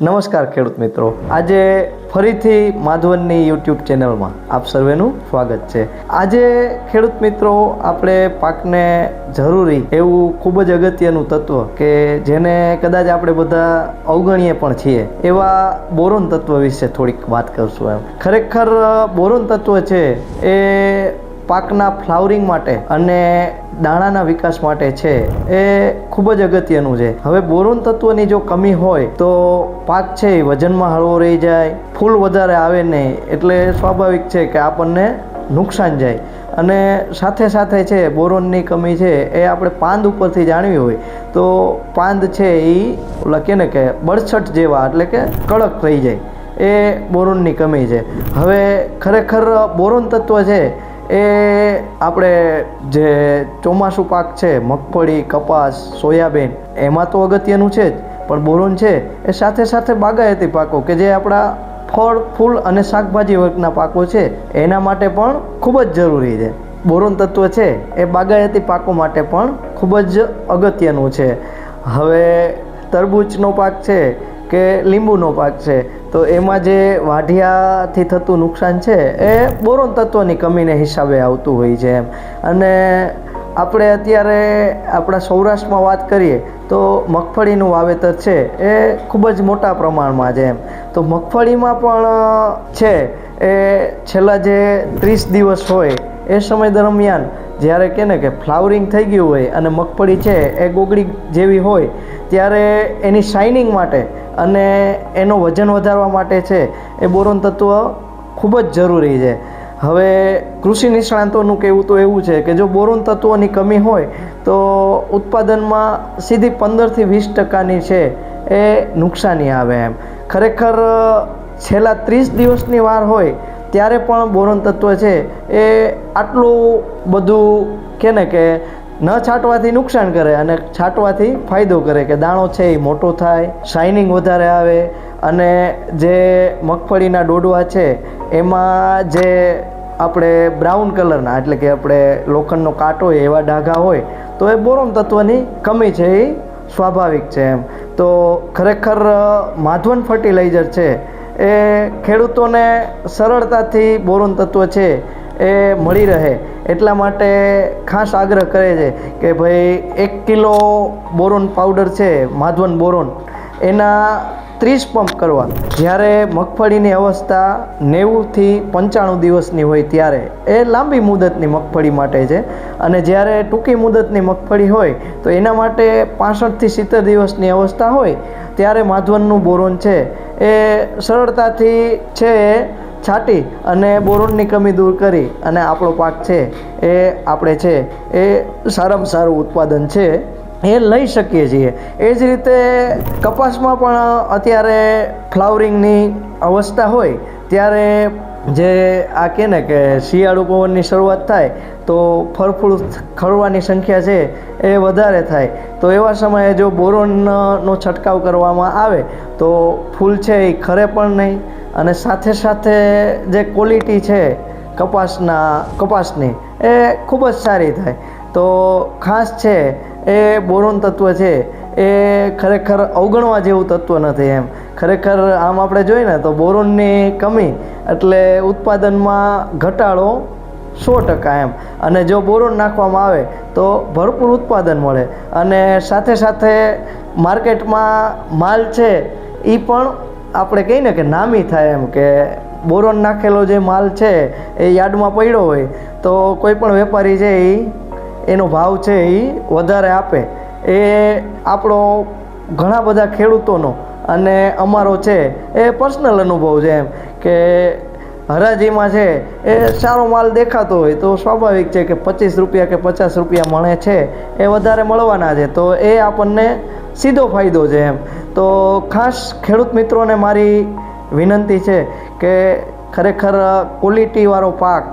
નમસ્કાર ખેડૂત મિત્રો. આજે ફરીથી માધવનની યુટ્યુબ ચેનલમાં આપ સર્વેનું સ્વાગત છે. આજે ખેડૂત મિત્રો, આપણે પાકને જરૂરી એવું ખૂબ જ અગત્યનું તત્વ કે જેને કદાચ આપણે બધા અવગણીએ પણ છીએ, એવા બોરોન તત્વ વિશે થોડીક વાત કરશું એમ. ખરેખર બોરોન તત્વ છે એ પાકના ફ્લાવરિંગ માટે અને દાણાના વિકાસ માટે છે, એ ખૂબ જ અગત્યનું છે. હવે બોરોન તત્વની જો કમી હોય, તો પાક છે એ વજનમાં હળવો રહી જાય, ફૂલ વધારે આવે નહીં, એટલે સ્વાભાવિક છે કે આપણને નુકસાન જાય. અને સાથે સાથે છે, બોરોનની કમી છે, એ આપણે પાંદ ઉપરથી જાણવી હોય, તો પાંદ છે એ ઓલા કે ને કે બળછટ જેવા, એટલે કે કડક રહી જાય. એ બોરોનની કમી છે. હવે ખરેખર બોરોન તત્વ છે એ આપણે જે ચોમાસું પાક છે, મગફળી, કપાસ, સોયાબીન, એમાં તો અગત્યનું છે જ, પણ બોરોન છે, એ સાથે સાથે બાગાયતી પાકો કે જે આપણા ફળ, ફૂલ અને શાકભાજી વર્ગના પાકો છે, એના માટે પણ ખૂબ જ જરૂરી છે. બોરોન તત્વ છે, એ બાગાયતી પાકો માટે પણ ખૂબ જ અગત્યનું છે. હવે તરબૂચનો પાક છે કે લીંબુનો પાક છે, તો એમાં જે વાઢિયાથી થતું નુકસાન છે, એ બોરોન તત્વની કમીને હિસાબે આવતું હોય છે એમ. અને આપણે અત્યારે આપણા સૌરાષ્ટ્રમાં વાત કરીએ, તો મગફળીનું વાવેતર છે, એ ખૂબ જ મોટા પ્રમાણમાં છે એમ. તો મગફળીમાં પણ છે, એ છેલ્લા જે ત્રીસ દિવસ હોય, એ સમય દરમિયાન જ્યારે કે ને કે ફ્લાવરિંગ થઈ ગયું હોય અને મગફળી છે એ ગોગળી જેવી હોય, ત્યારે એની શાઇનિંગ માટે અને એનો વજન વધારવા માટે છે એ બોરોન તત્વ ખૂબ જ જરૂરી છે. હવે કૃષિ નિષ્ણાંતોનું કહેવું તો એવું છે કે જો બોરોન તત્વોની કમી હોય, તો ઉત્પાદનમાં સીધી પંદરથી વીસ ટકાની છે એ નુકસાની આવે એમ. ખરેખર છેલ્લા ત્રીસ દિવસની વાર હોય ત્યારે પણ બોરોન તત્વ છે, એ આટલું બધું કે ને કે ન છાંટવાથી નુકસાન કરે અને છાંટવાથી ફાયદો કરે કે દાણો છે એ મોટો થાય શાઇનિંગ વધારે આવે અને જે મગફળીના ડોડવા છે, એમાં જે આપણે બ્રાઉન કલરના એટલે કે આપણે લોખંડનો કાંટો હોય, એવા ડાઘા હોય, તો એ બોરોન તત્વની કમી છે એ સ્વાભાવિક છે એમ. તો ખરેખર માધવન ફર્ટિલાઇઝર છે એ ખેડૂતોને સરળતાથી બોરોન તત્વ છે એ મળી રહે. એટલા માટે ખાસ આગ્રહ કરે છે કે ભાઈ એક કિલો બોરોન પાવડર છે, માધવન બોરોન, એના ત્રીસ પંપ કરવા. જ્યારે મગફળીની અવસ્થા નેવુંથી પંચાણું દિવસની હોય ત્યારે. એ લાંબી મુદતની મગફળી માટે છે. અને જ્યારે ટૂંકી મુદતની મગફળી હોય, તો એના માટે પાસઠથી સિત્તેર દિવસની અવસ્થા હોય, ત્યારે માધવનનું બોરોન છે. એ સરળતાથી છે છાંટી અને બોરોનની કમી દૂર કરી અને આપણો પાક છે એ આપણે છે એ સારામાં સારું ઉત્પાદન છે એ લઈ શકીએ છીએ. એ જ રીતે કપાસમાં પણ અત્યારે ફ્લાવરિંગની અવસ્થા હોય ત્યારે જે આ કહે ને કે શિયાળુ પવનની શરૂઆત થાય તો ફળફૂલ ખરવાની સંખ્યા છે એ વધારે થાય. તો એવા સમયે જો બોરોનનો છંટકાવ કરવામાં આવે, તો ફૂલ છે એ ખરે પણ નહીં. અને સાથે સાથે જે ક્વોલિટી છે કપાસના, કપાસની, એ ખૂબ જ સારી થાય. તો ખાસ છે એ બોરોન તત્વ છે એ ખરેખર અવગણવા જેવું તત્વ નથી એમ. ખરેખર આમ આપણે જોઈએ ને તો બોરોનની કમી એટલે ઉત્પાદનમાં ઘટાડો સો ટકા એમ. અને જો બોરોન નાખવામાં આવે તો ભરપૂર ઉત્પાદન મળે. અને સાથે સાથે માર્કેટમાં માલ છે એ પણ આપણે કહીએ ને કે નામી થાય એમ કે બોરોન નાખેલો જે માલ છે, એ યાર્ડમાં પડ્યો હોય, તો કોઈ પણ વેપારી છે એ એનો ભાવ છે એ વધારે આપે. એ આપણો ઘણા બધા ખેડૂતોનો અને અમારો છે, એ પર્સનલ અનુભવ છે એમ કે હરાજીમાં છે, એ સારો માલ દેખાતો હોય તો સ્વાભાવિક છે કે પચીસ રૂપિયા કે પચાસ રૂપિયા મળે છે, એ વધારે મળવાના છે. તો એ આપણને સીધો ફાયદો છે એમ. તો ખાસ ખેડૂત મિત્રોને મારી વિનંતી છે કે ખરેખર ક્વોલિટીવાળો પાક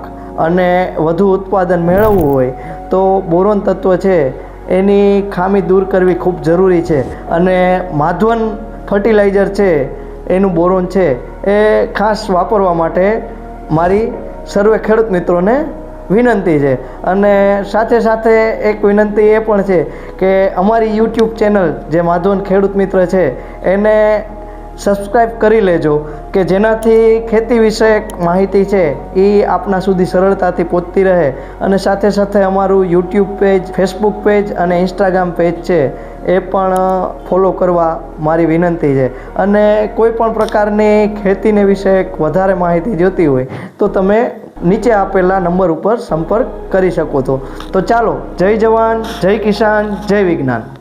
અને વધુ ઉત્પાદન મેળવવું હોય તો બોરોન તત્વ છે, એની ખામી દૂર કરવી ખૂબ જરૂરી છે. અને માધવન ફર્ટિલાઇઝર છે એનું બોરોન છે, એ ખાસ વાપરવા માટે મારી સર્વે ખેડૂત મિત્રોને વિનંતી છે. અને સાથે સાથે એક વિનંતી એ પણ છે કે અમારી યુટ્યુબ ચેનલ જે માધવન ખેડૂત મિત્ર છે, એને સબસ્ક્રાઈબ કરી લેજો. કે જેનાથી ખેતી વિષયક માહિતી છે એ આપના સુધી સરળતાથી પહોંચતી રહે. અને સાથે સાથે અમારું યુટ્યુબ પેજ, ફેસબુક પેજ અને ઇન્સ્ટાગ્રામ પેજ છે, એ પણ ફોલો કરવા મારી વિનંતી છે. અને કોઈ પણ પ્રકારની ખેતીને વિશે વધારે માહિતી જોતી હોય, તો તમે નીચે આપેલા નંબર ઉપર સંપર્ક કરી શકો છો. તો ચાલો, જય જવાન, જય કિસાન, જય વિજ્ઞાન.